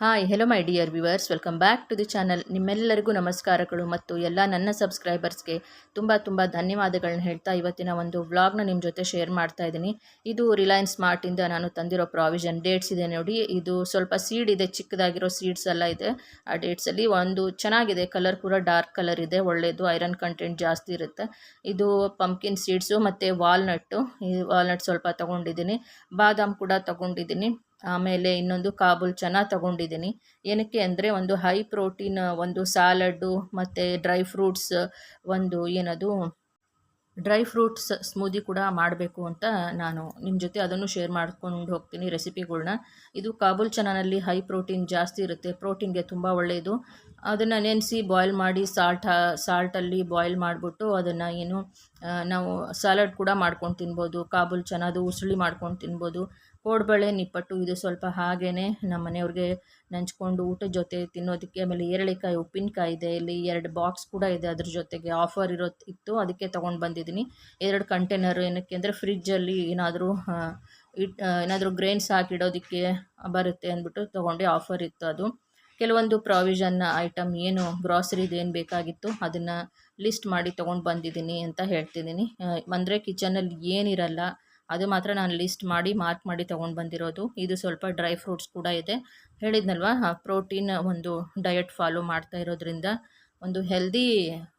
Hi hello my dear viewers welcome back to the channel ನಿಮ್ಮೆಲ್ಲರಿಗೂ ನಮಸ್ಕಾರಗಳು ಮತ್ತು ಎಲ್ಲ ನನ್ನ ಸಬ್ಸ್ಕ್ರೈಬರ್ಸ್ಗೆ ತುಂಬ ತುಂಬ ಧನ್ಯವಾದಗಳನ್ನ ಹೇಳ್ತಾ ಇವತ್ತಿನ ಒಂದು ವ್ಲಾಗ್ನ ನಿಮ್ಮ ಜೊತೆ ಶೇರ್ ಮಾಡ್ತಾ ಇದ್ದೀನಿ. ಇದು ರಿಲಯನ್ಸ್ ಮಾರ್ಟಿಂದ ನಾನು ತಂದಿರೋ ಪ್ರಾವಿಷನ್ ಡೇಟ್ಸ್ ಇದೆ ನೋಡಿ. ಇದು ಸ್ವಲ್ಪ ಸೀಡ್ ಇದೆ, ಚಿಕ್ಕದಾಗಿರೋ ಸೀಡ್ಸ್ ಎಲ್ಲ ಇದೆ. ಆ ಡೇಟ್ಸಲ್ಲಿ ಒಂದು ಚೆನ್ನಾಗಿದೆ. ಕಲರ್ ಕೂಡ ಡಾರ್ಕ್ ಕಲರ್ ಇದೆ. ಒಳ್ಳೆಯದು ಐರನ್ ಕಂಟೆಂಟ್ ಜಾಸ್ತಿ ಇರುತ್ತೆ. ಇದು ಪಂಪ್ಕಿನ್ ಸೀಡ್ಸು ಮತ್ತು ವಾಲ್ನಟ್ಟು ಈ ವಾಲ್ನಟ್ ಸ್ವಲ್ಪ ತೊಗೊಂಡಿದ್ದೀನಿ. ಬಾದಾಮ್ ಕೂಡ ತೊಗೊಂಡಿದ್ದೀನಿ. ಆಮೇಲೆ ಇನ್ನೊಂದು ಕಾಬೂಲ್ ಚನ ತಗೊಂಡಿದ್ದೀನಿ. ಏನಕ್ಕೆ ಅಂದರೆ ಒಂದು ಹೈ ಪ್ರೋಟೀನ್ ಒಂದು ಸ್ಯಾಲಡ್ಡು ಮತ್ತು ಡ್ರೈ ಫ್ರೂಟ್ಸ್ ಒಂದು ಏನದು ಡ್ರೈ ಫ್ರೂಟ್ಸ್ ಸ್ಮೂದಿ ಕೂಡ ಮಾಡಬೇಕು ಅಂತ ನಾನು ನಿಮ್ಮ ಜೊತೆ ಅದನ್ನು ಶೇರ್ ಮಾಡ್ಕೊಂಡು ಹೋಗ್ತೀನಿ ರೆಸಿಪಿಗಳ್ನ ಇದು ಕಾಬೂಲ್ ಚನಾನಲ್ಲಿ ಹೈ ಪ್ರೋಟೀನ್ ಜಾಸ್ತಿ ಇರುತ್ತೆ. ಪ್ರೋಟೀನ್ಗೆ ತುಂಬ ಒಳ್ಳೆಯದು ಅದನ್ನು ನೆನೆಸಿ ಬಾಯ್ಲ್ ಮಾಡಿ ಸಾಲ್ಟ್ ಸಾಲ್ಟಲ್ಲಿ ಬಾಯ್ಲ್ ಮಾಡಿಬಿಟ್ಟು ಅದನ್ನು ಏನು ನಾವು ಸ್ಯಾಲಡ್ ಕೂಡ ಮಾಡ್ಕೊಂಡು ತಿನ್ಬೋದು. ಕಾಬೂಲ್ ಚೆನ್ನಾದು ಉಸುಳಿ ಮಾಡ್ಕೊಂಡು ತಿನ್ಬೋದು. ಕೋಡ್ಬಳೆ, ನಿಪ್ಪಟ್ಟು ಇದು ಸ್ವಲ್ಪ ಹಾಗೇ ನಮ್ಮ ಮನೆಯವ್ರಿಗೆ ನೆಂಚ್ಕೊಂಡು ಊಟದ ಜೊತೆ ತಿನ್ನೋದಕ್ಕೆ ಆಮೇಲೆ ಏರಳಿಕಾಯಿ, ಉಪ್ಪಿನಕಾಯಿ ಇದೆ. ಇಲ್ಲಿ ಎರಡು ಬಾಕ್ಸ್ ಕೂಡ ಇದೆ ಅದ್ರ ಜೊತೆಗೆ. ಆಫರ್ ಇರೋ ಇತ್ತು, ಅದಕ್ಕೆ ತೊಗೊಂಡು ಬಂದಿದ್ದೀನಿ. ಎರಡು ಕಂಟೈನರ್ ಏನಕ್ಕೆ ಅಂದರೆ ಫ್ರಿಜ್ಜಲ್ಲಿ ಏನಾದರೂ ಇಟ್ ಏನಾದರೂ ಗ್ರೇನ್ಸ್ ಹಾಕಿಡೋದಕ್ಕೆ ಬರುತ್ತೆ ಅಂದ್ಬಿಟ್ಟು ತೊಗೊಂಡೆ. ಆಫರ್ ಇತ್ತು ಅದು. ಕೆಲವೊಂದು ಪ್ರಾವಿಷನ್ ಐಟಮ್ ಏನು ಗ್ರಾಸರಿದು ಏನು ಬೇಕಾಗಿತ್ತು ಅದನ್ನು ಲಿಸ್ಟ್ ಮಾಡಿ ತೊಗೊಂಡು ಬಂದಿದ್ದೀನಿ ಅಂತ ಹೇಳ್ತಿದ್ದೀನಿ. ಅಂದರೆ ಕಿಚನಲ್ಲಿ ಏನಿರಲ್ಲ ಅದು ಮಾತ್ರ ನಾನು ಲಿಸ್ಟ್ ಮಾಡಿ ಮಾರ್ಕ್ ಮಾಡಿ ತೊಗೊಂಡು ಬಂದಿರೋದು. ಇದು ಸ್ವಲ್ಪ ಡ್ರೈ ಫ್ರೂಟ್ಸ್ ಕೂಡ ಇದೆ. ಹೇಳಿದ್ನಲ್ವ ಪ್ರೋಟೀನ್ ಒಂದು ಡಯಟ್ ಫಾಲೋ ಮಾಡ್ತಾ ಇರೋದ್ರಿಂದ ಒಂದು ಹೆಲ್ದಿ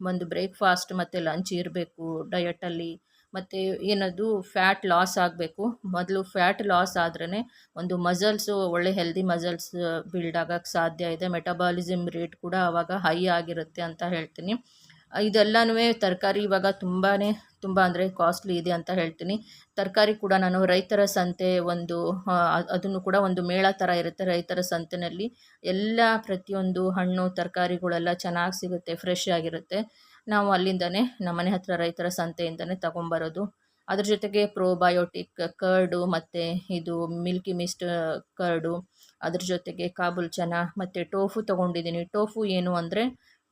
ಒಂದು ಬ್ರೇಕ್ಫಾಸ್ಟ್ ಮತ್ತು ಲಂಚ್ ಇರಬೇಕು ಡಯಟಲ್ಲಿ ಮತ್ತು ಏನದು ಫ್ಯಾಟ್ ಲಾಸ್ ಆಗಬೇಕು. ಮೊದಲು ಫ್ಯಾಟ್ ಲಾಸ್ ಆದ್ರೇ ಒಂದು ಮಸಲ್ಸು ಒಳ್ಳೆ ಹೆಲ್ದಿ ಮಸಲ್ಸ್ ಬಿಲ್ಡ್ ಆಗೋಕ್ಕೆ ಸಾಧ್ಯ ಇದೆ. ಮೆಟಬಾಲಿಸಮ್ ರೇಟ್ ಕೂಡ ಆವಾಗ ಹೈ ಆಗಿರುತ್ತೆ ಅಂತ ಹೇಳ್ತೀನಿ. ಇದೆಲ್ಲನೂ ತರಕಾರಿ ಇವಾಗ ತುಂಬಾ ತುಂಬ ಅಂದರೆ ಕಾಸ್ಟ್ಲಿ ಇದೆ ಅಂತ ಹೇಳ್ತೀನಿ. ತರಕಾರಿ ಕೂಡ ನಾನು ರೈತರ ಸಂತೆ ಒಂದು ಅದನ್ನು ಕೂಡ ಒಂದು ಮೇಳ ಥರ ಇರುತ್ತೆ ರೈತರ ಸಂತೆನಲ್ಲಿ. ಎಲ್ಲ ಪ್ರತಿಯೊಂದು ಹಣ್ಣು, ತರಕಾರಿಗಳೆಲ್ಲ ಚೆನ್ನಾಗಿ ಸಿಗುತ್ತೆ ಫ್ರೆಶ್ ಆಗಿರುತ್ತೆ. ನಾವು ಅಲ್ಲಿಂದನೇ ನಮ್ಮ ಮನೆ ಹತ್ತಿರ ರೈತರ ಸಂತೆಯಿಂದನೇ ತಗೊಂಬರೋದು. ಅದ್ರ ಜೊತೆಗೆ ಪ್ರೋಬಯೋಟಿಕ್ ಕರ್ಡು ಮತ್ತು ಇದು ಮಿಲ್ಕಿ ಮಿಸ್ಟ್ ಕರ್ಡು ಅದ್ರ ಜೊತೆಗೆ ಕಾಬುಲ್ ಚನ ಮತ್ತು ಟೋಫು ತೊಗೊಂಡಿದ್ದೀನಿ. ಟೋಫು ಏನು ಅಂದರೆ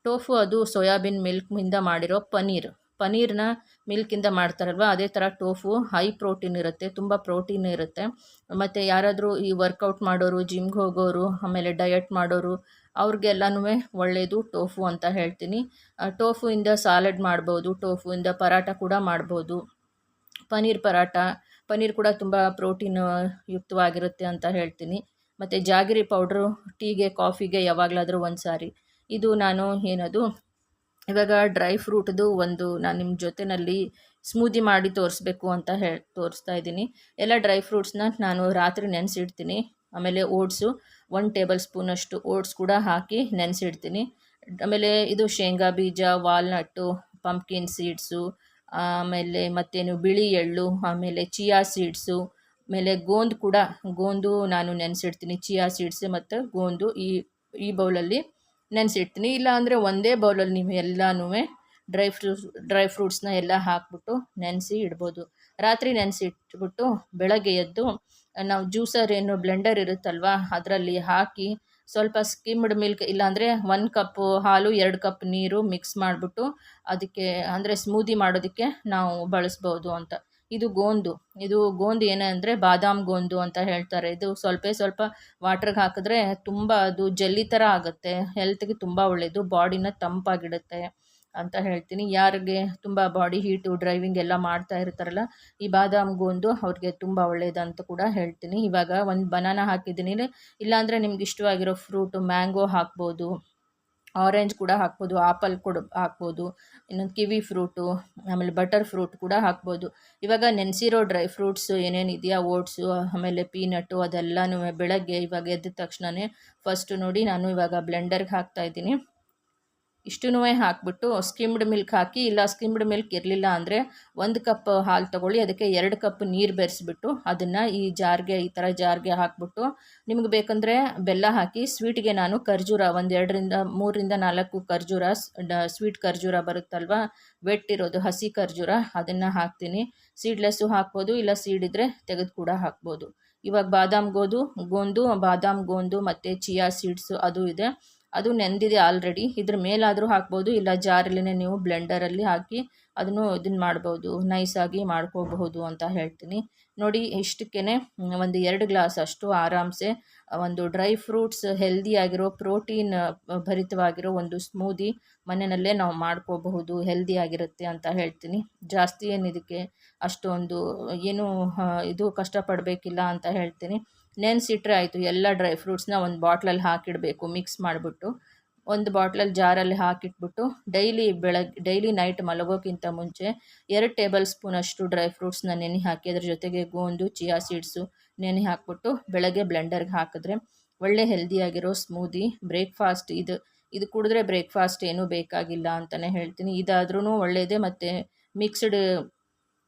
ಟೋಫು ಅದು ಸೋಯಾಬೀನ್ ಮಿಲ್ಕ್ನಿಂದ ಮಾಡಿರೋ ಪನೀರ್. ಪನೀರ್ನ ಮಿಲ್ಕಿಂದ ಮಾಡ್ತಾರಲ್ವ? ಅದೇ ಥರ ಟೋಫು ಹೈ ಪ್ರೋಟೀನ್ ಇರುತ್ತೆ, ತುಂಬ ಪ್ರೋಟೀನ್ ಇರುತ್ತೆ. ಮತ್ತು ಯಾರಾದರೂ ಈ ವರ್ಕೌಟ್ ಮಾಡೋರು, ಜಿಮ್ಗೆ ಹೋಗೋರು, ಆಮೇಲೆ ಡಯಟ್ ಮಾಡೋರು, ಅವ್ರಿಗೆಲ್ಲನೂ ಒಳ್ಳೆಯದು ಟೋಫು ಅಂತ ಹೇಳ್ತೀನಿ. ಟೋಫುಯಿಂದ ಸಾಲಡ್ ಮಾಡ್ಬೋದು, ಟೋಫುಯಿಂದ ಪರಾಟ ಕೂಡ ಮಾಡ್ಬೋದು. ಪನೀರ್ ಪರಾಟ ಪನೀರ್ ಕೂಡ ತುಂಬ ಪ್ರೋಟೀನ್ ಯುಕ್ತವಾಗಿರುತ್ತೆ ಅಂತ ಹೇಳ್ತೀನಿ. ಮತ್ತು ಜಾಗಿರಿ ಪೌಡ್ರು ಟೀಗೆ, ಕಾಫಿಗೆ ಯಾವಾಗಲಾದರೂ ಒಂದು ಸಾರಿ ಇದು ನಾನು ಏನದು? ಇವಾಗ ಡ್ರೈ ಫ್ರೂಟ್ದು ಒಂದು ನಾನು ನಿಮ್ಮ ಜೊತೆಯಲ್ಲಿ ಸ್ಮೂದಿ ಮಾಡಿ ತೋರಿಸ್ಬೇಕು ಅಂತ ಹೇ, ತೋರಿಸ್ತಾ ಇದ್ದೀನಿ. ಎಲ್ಲ ಡ್ರೈ ಫ್ರೂಟ್ಸ್ನ ನಾನು ರಾತ್ರಿ ನೆನೆಸಿಡ್ತೀನಿ. ಆಮೇಲೆ ಓಟ್ಸು, ಒನ್ ಟೇಬಲ್ ಸ್ಪೂನಷ್ಟು ಓಟ್ಸ್ ಕೂಡ ಹಾಕಿ ನೆನೆಸಿಡ್ತೀನಿ. ಆಮೇಲೆ ಇದು ಶೇಂಗಾ ಬೀಜ, ವಾಲ್ನಟ್ಟು ಪಂಪ್ಕಿನ್ ಸೀಡ್ಸು ಆಮೇಲೆ ಮತ್ತೇನು ಬಿಳಿ ಎಳ್ಳು, ಆಮೇಲೆ ಚಿಯಾ ಸೀಡ್ಸು, ಆಮೇಲೆ ಗೋಂದು ಕೂಡ, ಗೋಂದು ನಾನು ನೆನೆಸಿಡ್ತೀನಿ. ಚಿಯಾ ಸೀಡ್ಸ್ ಮತ್ತು ಗೋಂದು ಈ ಈ ಬೌಲಲ್ಲಿ. ನೆನೆಸಿಡ್ತೀನಿ. ಇಲ್ಲ ಅಂದರೆ ಒಂದೇ ಬೌಲಲ್ಲಿ ನೀವು ಎಲ್ಲನೂ ಡ್ರೈ ಫ್ರೂಟ್ಸ್, ಡ್ರೈ ಫ್ರೂಟ್ಸ್ನ ಎಲ್ಲ ಹಾಕ್ಬಿಟ್ಟು ನೆನೆಸಿ ಇಡ್ಬೋದು. ರಾತ್ರಿ ನೆನೆಸಿ ಇಟ್ಬಿಟ್ಟು ಬೆಳಗ್ಗೆ ಎದ್ದು ನಾವು ಜ್ಯೂಸರ್ ಏನು ಬ್ಲೆಂಡರ್ ಇರುತ್ತಲ್ವ, ಅದರಲ್ಲಿ ಹಾಕಿ ಸ್ವಲ್ಪ ಸ್ಕಿಮ್ಡ್ ಮಿಲ್ಕ್, ಇಲ್ಲಾಂದರೆ ಒಂದು ಕಪ್ಪು ಹಾಲು, ಎರಡು ಕಪ್ ನೀರು ಮಿಕ್ಸ್ ಮಾಡಿಬಿಟ್ಟು ಅದಕ್ಕೆ, ಅಂದರೆ ಸ್ಮೂದಿ ಮಾಡೋದಕ್ಕೆ ನಾವು ಬಳಸ್ಬೋದು ಅಂತ. ಇದು ಗೋಂದು. ಇದು ಗೋಂದು ಏನಂದರೆ ಬಾದಾಮ್ ಗೋಂದು ಅಂತ ಹೇಳ್ತಾರೆ. ಇದು ಸ್ವಲ್ಪ ಸ್ವಲ್ಪ ವಾಟ್ರಿಗೆ ಹಾಕಿದ್ರೆ ತುಂಬ ಅದು ಜಲ್ಲಿ ಥರ ಆಗುತ್ತೆ. ಹೆಲ್ತ್ಗೆ ತುಂಬ ಒಳ್ಳೆಯದು ಬಾಡಿನ ತಂಪಾಗಿಡುತ್ತೆ ಅಂತ ಹೇಳ್ತೀನಿ. ಯಾರಿಗೆ ತುಂಬ ಬಾಡಿ ಹೀಟು ಡ್ರೈವಿಂಗ್ ಎಲ್ಲ ಮಾಡ್ತಾ ಇರ್ತಾರಲ್ಲ, ಈ ಬಾದಾಮ್ ಗೋಂದು ಅವ್ರಿಗೆ ತುಂಬ ಒಳ್ಳೆಯದಂತ ಕೂಡ ಹೇಳ್ತೀನಿ. ಇವಾಗ ಒಂದು ಬನಾನ ಹಾಕಿದ್ದೀನಿ. ಇಲ್ಲಾಂದರೆ ನಿಮ್ಗೆ ಇಷ್ಟವಾಗಿರೋ ಫ್ರೂಟು ಮ್ಯಾಂಗೋ ಹಾಕ್ಬೋದು. ಆರೆಂಜ್ ಕೂಡ ಹಾಕ್ಬೋದು ಆಪಲ್ ಕೂಡ ಹಾಕ್ಬೋದು, ಇನ್ನೊಂದು ಕಿವಿ ಫ್ರೂಟು ಆಮೇಲೆ ಬಟರ್ ಫ್ರೂಟ್ ಕೂಡ ಹಾಕ್ಬೋದು. ಇವಾಗ ನೆನೆಸಿರೋ ಡ್ರೈ ಫ್ರೂಟ್ಸು ಏನೇನಿದೆಯಾ ಓಟ್ಸು ಆಮೇಲೆ ಪೀನಟ್ಟು ಅದೆಲ್ಲನೂ ಬೆಳಗ್ಗೆ ಇವಾಗ ಎದ್ದ ತಕ್ಷಣವೇ ಫಸ್ಟು ನೋಡಿ ನಾನು ಇವಾಗ ಬ್ಲೆಂಡರ್ಗೆ ಹಾಕ್ತಾಯಿದ್ದೀನಿ ಇಷ್ಟೂ ಹಾಕಿಬಿಟ್ಟು ಸ್ಕಿಮ್ಡ್ ಮಿಲ್ಕ್ ಹಾಕಿ, ಇಲ್ಲ ಸ್ಕಿಮ್ಡ್ ಮಿಲ್ಕ್ ಇರಲಿಲ್ಲ ಅಂದರೆ ಒಂದು ಕಪ್ ಹಾಲು ತೊಗೊಳ್ಳಿ, ಅದಕ್ಕೆ ಎರಡು ಕಪ್ ನೀರು ಬೆರೆಸ್ಬಿಟ್ಟು ಅದನ್ನು ಈ ಜಾರ್ಗೆ, ಈ ಥರ ಜಾರ್ಗೆ ಹಾಕ್ಬಿಟ್ಟು ನಿಮ್ಗೆ ಬೇಕಂದರೆ ಬೆಲ್ಲ ಹಾಕಿ, ಸ್ವೀಟ್ಗೆ ನಾನು ಖರ್ಜೂರ ಒಂದು ಎರಡರಿಂದ ಮೂರರಿಂದ ನಾಲ್ಕು ಖರ್ಜೂರ ಸ್ವೀಟ್ ಖರ್ಜೂರ ಬರುತ್ತಲ್ವ ವೆಟ್ ಇರೋದು ಹಸಿ ಖರ್ಜೂರ, ಅದನ್ನು ಹಾಕ್ತೀನಿ. ಸೀಡ್ಲೆಸ್ಸು ಹಾಕ್ಬೋದು, ಇಲ್ಲ ಸೀಡ್ ಸೀಡಿದ್ರೆ ತೆಗೆದು ಕೂಡ ಹಾಕ್ಬೋದು. ಇವಾಗ ಬಾದಾಮ್ ಗೋದು ಗೋಂದು, ಬಾದಾಮ್ ಗೋಂದು ಮತ್ತು ಚಿಯಾ ಸೀಡ್ಸು ಅದು ಇದೆ. ಅದು ನೆಂದಿದೆ ಆಲ್ರೆಡಿ ಇದ್ರ ಮೇಲಾದರೂ ಹಾಕ್ಬೋದು, ಇಲ್ಲ ಜಾರಲ್ಲೇ ನೀವು ಬ್ಲೆಂಡರಲ್ಲಿ ಹಾಕಿ ಅದನ್ನು ಇದನ್ನು ಮಾಡ್ಬೋದು ನೈಸಾಗಿ ಮಾಡ್ಕೋಬಹುದು ಅಂತ ಹೇಳ್ತೀನಿ. ನೋಡಿ ಇಷ್ಟಕ್ಕೇ ಒಂದು ಎರಡು ಗ್ಲಾಸ್ ಅಷ್ಟು ಆರಾಮ್ಸೆ ಒಂದು ಡ್ರೈ ಫ್ರೂಟ್ಸ್ ಹೆಲ್ದಿಯಾಗಿರೋ ಪ್ರೋಟೀನ್ ಭರಿತವಾಗಿರೋ ಒಂದು ಸ್ಮೂದಿ ಮನೆಯಲ್ಲೇ ನಾವು ಮಾಡ್ಕೋಬಹುದು ಹೆಲ್ದಿಯಾಗಿರುತ್ತೆ ಅಂತ ಹೇಳ್ತೀನಿ. ಜಾಸ್ತಿ ಏನಿದಕ್ಕೆ ಅಷ್ಟೊಂದು, ಏನು ಇದು ಕಷ್ಟಪಡಬೇಕಿಲ್ಲ ಅಂತ ಹೇಳ್ತೀನಿ. ನೆನೆಸಿಟ್ರೆ ಆಯಿತು, ಎಲ್ಲ ಡ್ರೈ ಫ್ರೂಟ್ಸ್ನ ಒಂದು ಬಾಟ್ಲಲ್ಲಿ ಹಾಕಿಡಬೇಕು, ಮಿಕ್ಸ್ ಮಾಡಿಬಿಟ್ಟು. ಒಂದು ಬಾಟ್ಲಲ್ಲಿ ಜಾರಲ್ಲಿ ಹಾಕಿಟ್ಬಿಟ್ಟು, ಡೈಲಿ ಬೆಳಗ್ಗೆ ಡೈಲಿ ನೈಟ್ ಮಲಗೋಕ್ಕಿಂತ ಮುಂಚೆ ಎರಡು ಟೇಬಲ್ ಸ್ಪೂನ್ ಅಷ್ಟು ಡ್ರೈ ಫ್ರೂಟ್ಸ್ನ ನೆನೆ ಹಾಕಿ, ಅದ್ರ ಜೊತೆಗೆ ಗೋಂದು, ಚಿಯಾ ಸೀಡ್ಸು ನೆನೆ ಹಾಕ್ಬಿಟ್ಟು ಬೆಳಗ್ಗೆ ಬ್ಲೆಂಡರ್ಗೆ ಹಾಕಿದ್ರೆ ಒಳ್ಳೆ ಹೆಲ್ದಿಯಾಗಿರೋ ಸ್ಮೂದಿ, ಬ್ರೇಕ್ಫಾಸ್ಟ್, ಇದು ಇದು ಕುಡಿದ್ರೆ ಬ್ರೇಕ್ಫಾಸ್ಟ್ ಏನೂ ಬೇಕಾಗಿಲ್ಲ ಅಂತಲೇ ಹೇಳ್ತೀನಿ. ಇದಾದ್ರೂ ಒಳ್ಳೆಯದೇ ಮತ್ತು ಮಿಕ್ಸ್ಡ್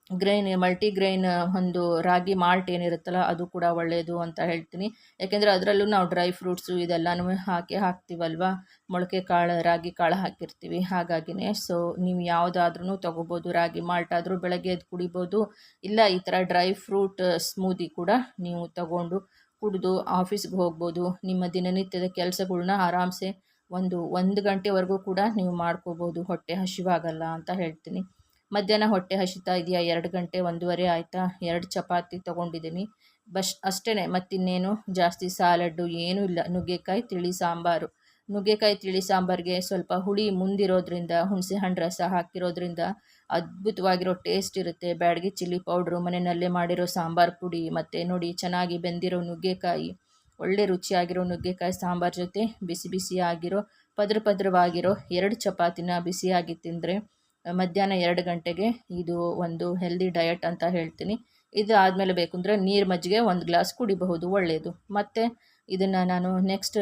ಗ್ರೈನ್ ಮಲ್ಟಿಗ್ರೈನ್ ಒಂದು ರಾಗಿ ಮಾಲ್ಟ್ ಏನಿರುತ್ತಲ್ಲ, ಅದು ಕೂಡ ಒಳ್ಳೆಯದು ಅಂತ ಹೇಳ್ತೀನಿ. ಯಾಕೆಂದರೆ ಅದರಲ್ಲೂ ನಾವು ಡ್ರೈ ಫ್ರೂಟ್ಸು ಇದೆಲ್ಲನೂ ಹಾಕಿ ಹಾಕ್ತೀವಲ್ವ? ಮೊಳಕೆ ಕಾಳು, ರಾಗಿ ಕಾಳು ಹಾಕಿರ್ತೀವಿ. ಹಾಗಾಗಿನೇ ಸೊ ನೀವು ಯಾವುದಾದ್ರೂ ತೊಗೋಬೋದು. ರಾಗಿ ಮಾಲ್ಟ್ ಆದರೂ ಬೆಳಗ್ಗೆ ಅದು ಕುಡಿಬೋದು. ಇಲ್ಲ, ಈ ಥರ ಡ್ರೈ ಫ್ರೂಟ್ ಸ್ಮೂದಿ ಕೂಡ ನೀವು ತಗೊಂಡು ಕುಡಿದು ಆಫೀಸ್ಗೆ ಹೋಗ್ಬೋದು. ನಿಮ್ಮ ದಿನನಿತ್ಯದ ಕೆಲಸಗಳ್ನ ಆರಾಮ್ಸೆ ಒಂದು ಒಂದು ಗಂಟೆವರೆಗೂ ಕೂಡ ನೀವು ಮಾಡ್ಕೋಬೋದು. ಹೊಟ್ಟೆ ಹಸಿವಾಗಲ್ಲ ಅಂತ ಹೇಳ್ತೀನಿ. ಮಧ್ಯಾಹ್ನ ಹೊಟ್ಟೆ ಹಸಿತಾ ಇದೆಯಾ? ಎರಡು ಗಂಟೆ ಒಂದೂವರೆ ಆಯಿತಾ? ಎರಡು ಚಪಾತಿ ತೊಗೊಂಡಿದ್ದೀನಿ. ಬಸ್ ಅಷ್ಟೇ ಮತ್ತಿನ್ನೇನು? ಜಾಸ್ತಿ ಸಾಲಡ್ಡು ಏನೂ ಇಲ್ಲ. ನುಗ್ಗೆಕಾಯಿ, ತಿಳಿ ಸಾಂಬಾರು. ನುಗ್ಗೆಕಾಯಿ, ತಿಳಿ ಸಾಂಬಾರಿಗೆ ಸ್ವಲ್ಪ ಹುಳಿ ಮುಂದಿರೋದ್ರಿಂದ, ಹುಣಸೆ ಹಣ್ಣು ರಸ ಹಾಕಿರೋದ್ರಿಂದ ಅದ್ಭುತವಾಗಿರೋ ಟೇಸ್ಟ್ ಇರುತ್ತೆ. ಬ್ಯಾಡಗಿ ಚಿಲ್ಲಿ ಪೌಡ್ರು, ಮನೆಯಲ್ಲೇ ಮಾಡಿರೋ ಸಾಂಬಾರು ಪುಡಿ, ಮತ್ತು ನೋಡಿ ಚೆನ್ನಾಗಿ ಬೆಂದಿರೋ ನುಗ್ಗೆಕಾಯಿ, ಒಳ್ಳೆ ರುಚಿಯಾಗಿರೋ ನುಗ್ಗೆಕಾಯಿ ಸಾಂಬಾರು ಜೊತೆ ಬಿಸಿ ಬಿಸಿಯಾಗಿರೋ, ಪದ್ರ ಪದ್ರವಾಗಿರೋ ಎರಡು ಚಪಾತಿನ ಬಿಸಿಯಾಗಿ ತಿಂದರೆ ಮಧ್ಯಾಹ್ನ ಎರಡು ಗಂಟೆಗೆ ಇದು ಒಂದು ಹೆಲ್ದಿ ಡಯಟ್ ಅಂತ ಹೇಳ್ತೀನಿ. ಇದು ಆದಮೇಲೆ ಬೇಕು ಅಂದರೆ ನೀರು ಮಜ್ಜಿಗೆ ಒಂದು ಗ್ಲಾಸ್ ಕುಡಿಬಹುದು ಒಳ್ಳೆಯದು ಮತ್ತು ಇದನ್ನು ನಾನು ನೆಕ್ಸ್ಟ್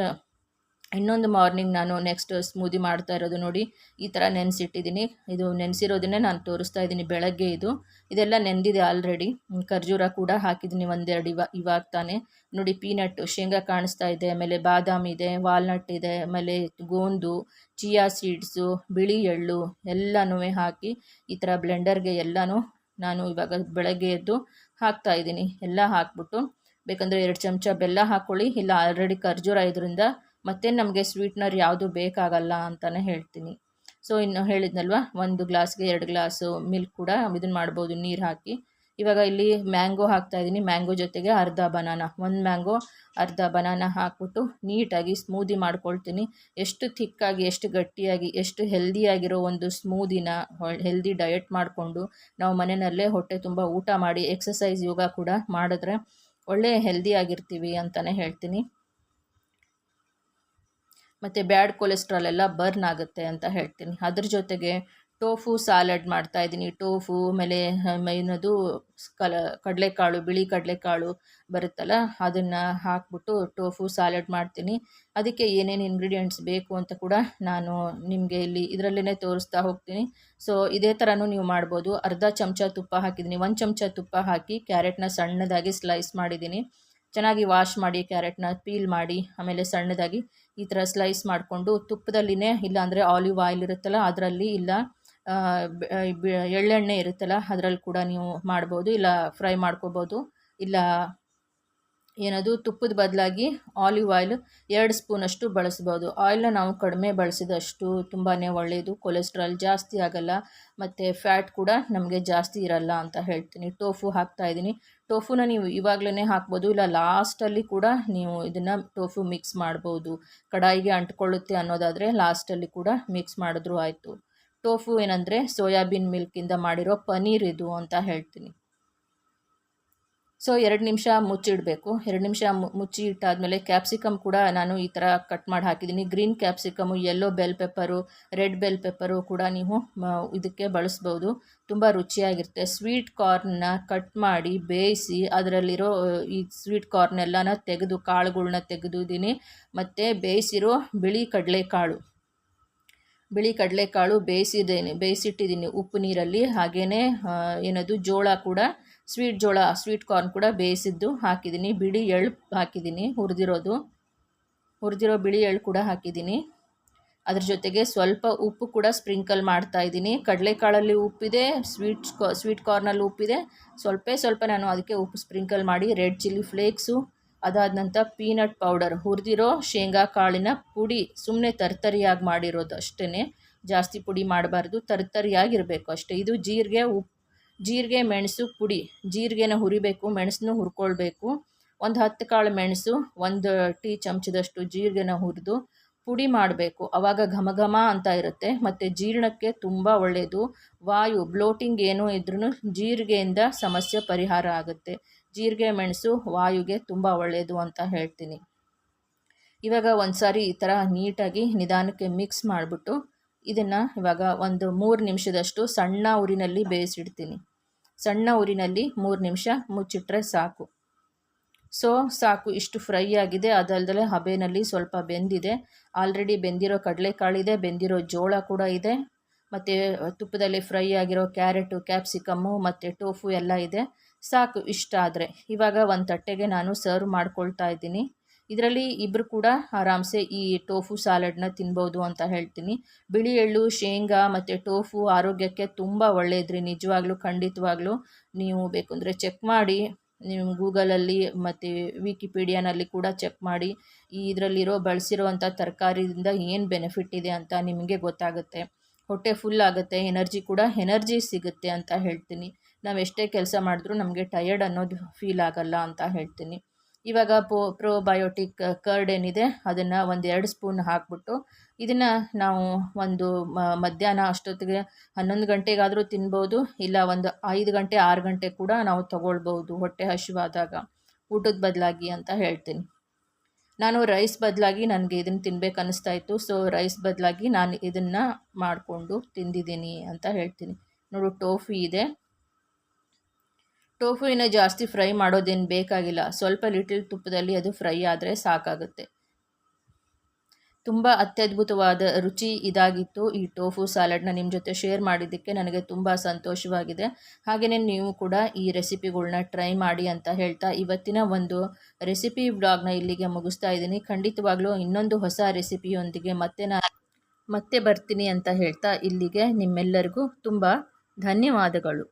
ಇನ್ನೊಂದು ಮಾರ್ನಿಂಗ್ ನಾನು ನೆಕ್ಸ್ಟ್ ಸ್ಮೂದಿ ಮಾಡ್ತಾ ಇರೋದು ನೋಡಿ, ಈ ಥರ ನೆನೆಸಿಟ್ಟಿದ್ದೀನಿ. ಇದು ನೆನೆಸಿರೋದನ್ನೇ ನಾನು ತೋರಿಸ್ತಾ ಇದ್ದೀನಿ ಬೆಳಗ್ಗೆ ಇದು. ಇದೆಲ್ಲ ನೆಂದಿದೆ ಆಲ್ರೆಡಿ ಖರ್ಜೂರ ಕೂಡ ಹಾಕಿದ್ದೀನಿ ಒಂದೆರಡು ಇವಾಗ ಇವಾಗ ತಾನೇ. ನೋಡಿ ಪೀನಟ್ಟು ಶೇಂಗಾ ಕಾಣಿಸ್ತಾ ಇದೆ, ಆಮೇಲೆ ಬಾದಾಮಿ ಇದೆ ವಾಲ್ನಟ್ ಇದೆ, ಆಮೇಲೆ ಗೋಂದು ಚಿಯಾ ಸೀಡ್ಸು ಬಿಳಿ ಎಳ್ಳು ಎಲ್ಲನೂ ಹಾಕಿ ಈ ಥರ ಬ್ಲೆಂಡರ್ಗೆ ಎಲ್ಲನೂ ನಾನು ಇವಾಗ ಬೆಳಗ್ಗೆ ಎದ್ದು ಹಾಕ್ತಾ ಇದ್ದೀನಿ. ಎಲ್ಲ ಹಾಕ್ಬಿಟ್ಟು ಬೇಕಂದರೆ ಎರಡು ಚಮಚ ಬೆಲ್ಲ ಹಾಕ್ಕೊಳ್ಳಿ ಇಲ್ಲ ಆಲ್ರೆಡಿ ಖರ್ಜೂರ ಇದರಿಂದ ಮತ್ತೆ ನಮಗೆ ಸ್ವೀಟ್ನರ್ ಯಾವುದು ಬೇಕಾಗಲ್ಲ ಅಂತಲೇ ಹೇಳ್ತೀನಿ. ಸೊ ಇನ್ನು ಹೇಳಿದ್ನಲ್ವ, ಒಂದು ಗ್ಲಾಸ್ಗೆ ಎರಡು ಗ್ಲಾಸು ಮಿಲ್ಕ್ ಕೂಡ ಇದನ್ನು ಮಾಡ್ಬೋದು, ನೀರು ಹಾಕಿ. ಇವಾಗ ಇಲ್ಲಿ ಮ್ಯಾಂಗೋ ಹಾಕ್ತಾ ಇದ್ದೀನಿ ಮ್ಯಾಂಗೋ ಜೊತೆಗೆ ಅರ್ಧ ಬನಾನ ಒಂದು ಮ್ಯಾಂಗೋ ಅರ್ಧ ಬನಾನ ಹಾಕ್ಬಿಟ್ಟು ನೀಟಾಗಿ ಸ್ಮೂದಿ ಮಾಡ್ಕೊಳ್ತೀನಿ. ಎಷ್ಟು ಥಿಕ್ಕಾಗಿ ಎಷ್ಟು ಗಟ್ಟಿಯಾಗಿ, ಎಷ್ಟು ಹೆಲ್ದಿಯಾಗಿರೋ ಒಂದು ಸ್ಮೂದಿನ ಹೆಲ್ದಿ ಡಯಟ್ ಮಾಡಿಕೊಂಡು ನಾವು ಮನೆಯಲ್ಲೇ ಹೊಟ್ಟೆ ತುಂಬ ಊಟ ಮಾಡಿ ಎಕ್ಸಸೈಸ್ ಯೋಗ ಕೂಡ ಮಾಡಿದ್ರೆ ಒಳ್ಳೆಯ ಹೆಲ್ದಿಯಾಗಿರ್ತೀವಿ ಅಂತಲೇ ಹೇಳ್ತೀನಿ. ಮತ್ತು ಬ್ಯಾಡ್ ಕೊಲೆಸ್ಟ್ರಾಲ್ ಎಲ್ಲ ಬರ್ನ್ ಆಗುತ್ತೆ ಅಂತ ಹೇಳ್ತೀನಿ. ಅದ್ರ ಜೊತೆಗೆ ಟೋಫು ಸಾಲಡ್ ಮಾಡ್ತಾಯಿದ್ದೀನಿ ಟೋಫು ಆಮೇಲೆ ಏನದು, ಕಲ, ಕಡಲೆಕಾಳು, ಬಿಳಿ ಕಡಲೆಕಾಳು ಬರುತ್ತಲ್ಲ, ಅದನ್ನು ಹಾಕ್ಬಿಟ್ಟು ಟೋಫು ಸಾಲಡ್ ಮಾಡ್ತೀನಿ. ಅದಕ್ಕೆ ಏನೇನು ಇಂಗ್ರೀಡಿಯೆಂಟ್ಸ್ ಬೇಕು ಅಂತ ಕೂಡ ನಾನು ನಿಮಗೆ ಇಲ್ಲಿ ಇದರಲ್ಲೇ ತೋರಿಸ್ತಾ ಹೋಗ್ತೀನಿ. ಸೊ ಇದೇ ಥರನೂ ನೀವು ಮಾಡ್ಬೋದು. ಅರ್ಧ ಚಮಚ ತುಪ್ಪ ಹಾಕಿದ್ದೀನಿ. ಒಂದು ಚಮಚ ತುಪ್ಪ ಹಾಕಿ ಕ್ಯಾರೆಟ್ನ ಸಣ್ಣದಾಗಿ ಸ್ಲೈಸ್ ಮಾಡಿದ್ದೀನಿ. ಚೆನ್ನಾಗಿ ವಾಶ್ ಮಾಡಿ ಕ್ಯಾರೆಟ್ನ ಪೀಲ್ ಮಾಡಿ, ಆಮೇಲೆ ಸಣ್ಣದಾಗಿ ಈ ಥರ ಸ್ಲೈಸ್ ಮಾಡಿಕೊಂಡು ತುಪ್ಪದಲ್ಲಿನೇ ಇಲ್ಲಾಂದರೆ ಆಲಿವ್ ಆಯಿಲ್ ಇರುತ್ತಲ್ಲ ಅದರಲ್ಲಿ ಇಲ್ಲ ಎಳ್ಳೆಣ್ಣೆ ಇರುತ್ತಲ್ಲ ಅದರಲ್ಲಿ ಕೂಡ ನೀವು ಮಾಡ್ಬೋದು ಇಲ್ಲ ಫ್ರೈ ಮಾಡ್ಕೋಬೋದು ಇಲ್ಲ ಏನದು? ತುಪ್ಪದ ಬದಲಾಗಿ ಆಲಿವ್ ಆಯಿಲ್ ಎರಡು ಸ್ಪೂನಷ್ಟು ಬಳಸ್ಬೋದು. ಆಯಿಲ್ನ ನಾವು ಕಡಿಮೆ ಬಳಸಿದಷ್ಟು ತುಂಬಾ ಒಳ್ಳೆಯದು ಕೊಲೆಸ್ಟ್ರಾಲ್ ಜಾಸ್ತಿ ಆಗಲ್ಲ, ಮತ್ತು ಫ್ಯಾಟ್ ಕೂಡ ನಮಗೆ ಜಾಸ್ತಿ ಇರಲ್ಲ ಅಂತ ಹೇಳ್ತೀನಿ. ಟೋಫು ಹಾಕ್ತಾಯಿದ್ದೀನಿ ಟೋಫುನ ನೀವು ಇವಾಗಲೇ ಹಾಕ್ಬೋದು, ಇಲ್ಲ ಲಾಸ್ಟಲ್ಲಿ ಕೂಡ ನೀವು ಇದನ್ನು ಟೋಫು ಮಿಕ್ಸ್ ಮಾಡ್ಬೋದು. ಕಡಾಯಿಗೆ ಅಂಟ್ಕೊಳ್ಳುತ್ತೆ ಅನ್ನೋದಾದರೆ ಲಾಸ್ಟಲ್ಲಿ ಕೂಡ ಮಿಕ್ಸ್ ಮಾಡಿದ್ರೂ ಆಯಿತು. ಟೋಫು ಏನಂದರೆ ಸೋಯಾಬೀನ್ ಮಿಲ್ಕಿಂದ ಮಾಡಿರೋ ಪನೀರ್ ಇದು ಅಂತ ಹೇಳ್ತೀನಿ. ಸೊ ಎರಡು ನಿಮಿಷ ಮುಚ್ಚಿಡಬೇಕು. ಎರಡು ನಿಮಿಷ ಮುಚ್ಚಿ ಇಟ್ಟಾದಮೇಲೆ ಕ್ಯಾಪ್ಸಿಕಮ್ ಕೂಡ ನಾನು ಈ ಥರ ಕಟ್ ಮಾಡಿ ಹಾಕಿದ್ದೀನಿ. Green capsicum yellow bell pepper red bell pepper ಕೂಡ ನೀವು ಇದಕ್ಕೆ ಬಳಸ್ಬೋದು. ತುಂಬ ರುಚಿಯಾಗಿರುತ್ತೆ. ಸ್ವೀಟ್ ಕಾರ್ನ್ನ ಕಟ್ ಮಾಡಿ ಬೇಯಿಸಿ ಅದರಲ್ಲಿರೋ ಈ ಸ್ವೀಟ್ ಕಾರ್ನೆಲ್ಲನ ತೆಗೆದು, ಕಾಳುಗಳ್ನ ತೆಗೆದಿದ್ದೀನಿ. ಮತ್ತು ಬೇಯಿಸಿರೋ ಬಿಳಿ ಕಡಲೆಕಾಳು. ಬಿಳಿ ಕಡಲೆಕಾಳು ಬೇಯಿಸಿದ್ದೇನೆ, ಬೇಯಿಸಿಟ್ಟಿದ್ದೀನಿ. ಉಪ್ಪು ನೀರಲ್ಲಿ ಹಾಗೆಯೇ ಏನದು, ಜೋಳ ಕೂಡ ಸ್ವೀಟ್ ಜೋಳ, ಸ್ವೀಟ್ ಕಾರ್ನ್ ಕೂಡ ಬೇಯಿಸಿದ್ದು ಹಾಕಿದ್ದೀನಿ. ಬಿಳಿ ಎಳ್ಳು ಹಾಕಿದ್ದೀನಿ, ಹುರಿದಿರೋದು. ಹುರಿದಿರೋ ಬಿಳಿ ಎಳ್ಳು ಕೂಡ ಹಾಕಿದ್ದೀನಿ. ಅದ್ರ ಜೊತೆಗೆ ಸ್ವಲ್ಪ ಉಪ್ಪು ಕೂಡ ಸ್ಪ್ರಿಂಕಲ್ ಮಾಡ್ತಾ ಇದ್ದೀನಿ. ಕಡಲೆಕಾಳಲ್ಲಿ ಉಪ್ಪಿದೆ ಸ್ವೀಟ್ ಸ್ವೀಟ್ ಕಾರ್ನಲ್ಲಿ ಉಪ್ಪಿದೆ. ಸ್ವಲ್ಪ ಸ್ವಲ್ಪ ನಾನು ಅದಕ್ಕೆ ಉಪ್ಪು ಸ್ಪ್ರಿಂಕಲ್ ಮಾಡಿ, ರೆಡ್ ಚಿಲ್ಲಿ ಫ್ಲೇಕ್ಸು, ಅದಾದ ನಂತರ ಪೀನಟ್ ಪೌಡರ್. ಹುರಿದಿರೋ ಶೇಂಗಾ ಕಾಳಿನ ಪುಡಿ ಸುಮ್ಮನೆ ತರ್ತರಿಯಾಗಿ ಮಾಡಿರೋದು ಅಷ್ಟೇ ಜಾಸ್ತಿ ಪುಡಿ ಮಾಡಬಾರ್ದು, ತರ್ತರಿಯಾಗಿರಬೇಕು ಅಷ್ಟೇ. ಇದು ಜೀರಿಗೆ, ಉಪ್ಪು ಜೀರಿಗೆ ಮೆಣಸು ಪುಡಿ. ಜೀರಿಗೆನ ಹುರಿಬೇಕು, ಮೆಣಸನ್ನು ಹುರ್ಕೊಳ್ಬೇಕು. ಒಂದು ಹತ್ತು ಕಾಳು ಮೆಣಸು, ಒಂದು ಟೀ ಚಮಚದಷ್ಟು ಜೀರಿಗೆನ ಹುರಿದು ಪುಡಿ ಮಾಡಬೇಕು. ಆವಾಗ ಘಮ ಘಮ ಅಂತ ಇರುತ್ತೆ. ಮತ್ತು ಜೀರ್ಣಕ್ಕೆ ತುಂಬ ಒಳ್ಳೆಯದು ವಾಯು, ಬ್ಲೋಟಿಂಗ್ ಏನೂ ಇದ್ರೂ ಜೀರಿಗೆಯಿಂದ ಸಮಸ್ಯೆ ಪರಿಹಾರ ಆಗುತ್ತೆ. ಜೀರಿಗೆ ಮೆಣಸು ವಾಯುಗೆ ತುಂಬ ಒಳ್ಳೆಯದು ಅಂತ ಹೇಳ್ತೀನಿ. ಇವಾಗ ಒಂದು ಸಾರಿ ಈ ಥರ ನೀಟಾಗಿ ನಿಧಾನಕ್ಕೆ ಮಿಕ್ಸ್ ಮಾಡಿಬಿಟ್ಟು ಇದನ್ನು ಇವಾಗ ಒಂದು ಮೂರು ನಿಮಿಷದಷ್ಟು ಸಣ್ಣ ಉರಿನಲ್ಲಿ ಬೇಯಿಸಿಡ್ತೀನಿ. ಸಣ್ಣ ಊರಿನಲ್ಲಿ ಮೂರು ನಿಮಿಷ ಮುಚ್ಚಿಟ್ರೆ ಸಾಕು. ಸೊ, ಸಾಕು, ಇಷ್ಟು ಫ್ರೈ ಆಗಿದೆ. ಅದಲ್ಲದೆ ಹಬೆನಲ್ಲಿ ಸ್ವಲ್ಪ ಬೆಂದಿದೆ. ಆಲ್ರೆಡಿ ಬೆಂದಿರೋ ಕಡಲೆಕಾಳಿದೆ, ಬೆಂದಿರೋ ಜೋಳ ಕೂಡ ಇದೆ. ಮತ್ತು ತುಪ್ಪದಲ್ಲಿ ಫ್ರೈ ಆಗಿರೋ ಕ್ಯಾರೆಟು, ಕ್ಯಾಪ್ಸಿಕಮ್ಮು ಮತ್ತು ಟೋಫು ಎಲ್ಲ ಇದೆ. ಸಾಕು, ಇಷ್ಟ ಆದರೆ. ಇವಾಗ ಒಂದು ತಟ್ಟೆಗೆ ನಾನು ಸರ್ವ್ ಮಾಡ್ಕೊಳ್ತಾ ಇದ್ದೀನಿ. ಇದರಲ್ಲಿ ಇಬ್ಬರು ಕೂಡ ಆರಾಮ್ಸೆ ಈ ಟೋಫು ಸಾಲಡ್ನ ತಿನ್ಬೋದು ಅಂತ ಹೇಳ್ತೀನಿ. ಬಿಳಿ ಎಳ್ಳು, ಶೇಂಗಾ ಮತ್ತು ಟೋಫು ಆರೋಗ್ಯಕ್ಕೆ ತುಂಬ ಒಳ್ಳೆಯದ್ರಿ ನಿಜವಾಗ್ಲೂ, ಖಂಡಿತವಾಗ್ಲೂ ನೀವು ಬೇಕು ಅಂದರೆ ಚೆಕ್ ಮಾಡಿ ನೀವು ಗೂಗಲಲ್ಲಿ ಮತ್ತು ವಿಕಿಪೀಡಿಯಾನಲ್ಲಿ ಕೂಡ ಚೆಕ್ ಮಾಡಿ. ಈ ಇದರಲ್ಲಿರೋ ಬಳಸಿರೋವಂಥ ತರಕಾರಿಯಿಂದ ಏನು ಬೆನಿಫಿಟ್ ಇದೆ ಅಂತ ನಿಮಗೆ ಗೊತ್ತಾಗುತ್ತೆ. ಹೊಟ್ಟೆ ಫುಲ್ ಆಗುತ್ತೆ ಎನರ್ಜಿ ಕೂಡ ಎನರ್ಜಿ ಸಿಗುತ್ತೆ ಅಂತ ಹೇಳ್ತೀನಿ. ನಾವು ಎಷ್ಟೇ ಕೆಲಸ ಮಾಡಿದ್ರೂ ನಮಗೆ ಟಯರ್ಡ್ ಅನ್ನೋದು ಫೀಲ್ ಆಗಲ್ಲ ಅಂತ ಹೇಳ್ತೀನಿ. ಇವಾಗ ಪೋ ಪ್ರೋಬಯೋಟಿಕ್ ಕರ್ಡ್ ಏನಿದೆ, ಅದನ್ನು ಒಂದು ಎರಡು ಸ್ಪೂನ್ ಹಾಕ್ಬಿಟ್ಟು ಇದನ್ನು ನಾವು ಒಂದು ಮಧ್ಯಾಹ್ನ ಅಷ್ಟೊತ್ತಿಗೆ ಹನ್ನೊಂದು ಗಂಟೆಗಾದರೂ ತಿನ್ಬೋದು, ಇಲ್ಲ ಒಂದು ಐದು ಗಂಟೆ, ಆರು ಗಂಟೆ ಕೂಡ ನಾವು ತಗೊಳ್ಬೋದು ಹೊಟ್ಟೆ ಹಸಿವಾದಾಗ. ಊಟದ ಬದಲಾಗಿ ಅಂತ ಹೇಳ್ತೀನಿ. ನಾನು ರೈಸ್ ಬದಲಾಗಿ ನನಗೆ ಇದನ್ನು ತಿನ್ಬೇಕು ಅನ್ನಿಸ್ತಾ ಇತ್ತು, ಸೊ ರೈಸ್ ಬದಲಾಗಿ ನಾನು ಇದನ್ನು ಮಾಡಿಕೊಂಡು ತಿಂದಿದ್ದೀನಿ ಅಂತ ಹೇಳ್ತೀನಿ. ನೋಡು, ಟೋಫಿ ಇದೆ. ಟೋಫುವಿನ ಜಾಸ್ತಿ ಫ್ರೈ ಮಾಡೋದೇನು ಬೇಕಾಗಿಲ್ಲ. ಸ್ವಲ್ಪ ಲಿಟಲ್ ತುಪ್ಪದಲ್ಲಿ ಅದು ಫ್ರೈ ಆದರೆ ಸಾಕಾಗುತ್ತೆ. ತುಂಬ ಅತ್ಯದ್ಭುತವಾದ ರುಚಿ ಇದಾಗಿತ್ತು ಈ ಟೋಫು ಸ್ಯಾಲಡ್ನ ನಿಮ್ಮ ಜೊತೆ ಶೇರ್ ಮಾಡಿದ್ದಕ್ಕೆ. ನನಗೆ ತುಂಬ ಸಂತೋಷವಾಗಿದೆ. ಹಾಗೆಯೇ ನೀವು ಕೂಡ ಈ ರೆಸಿಪಿಗಳ್ನ ಟ್ರೈ ಮಾಡಿ ಅಂತ ಹೇಳ್ತಾ ಇವತ್ತಿನ ಒಂದು ರೆಸಿಪಿ ಬ್ಲಾಗ್ನ ಇಲ್ಲಿಗೆ ಮುಗಿಸ್ತಾ ಇದ್ದೀನಿ. ಖಂಡಿತವಾಗ್ಲೂ ಇನ್ನೊಂದು ಹೊಸ ರೆಸಿಪಿಯೊಂದಿಗೆ ಮತ್ತೆ ನಾನು ಮತ್ತೆ ಬರ್ತೀನಿ ಅಂತ ಹೇಳ್ತಾ ಇಲ್ಲಿಗೆ ನಿಮ್ಮೆಲ್ಲರಿಗೂ ತುಂಬ ಧನ್ಯವಾದಗಳು.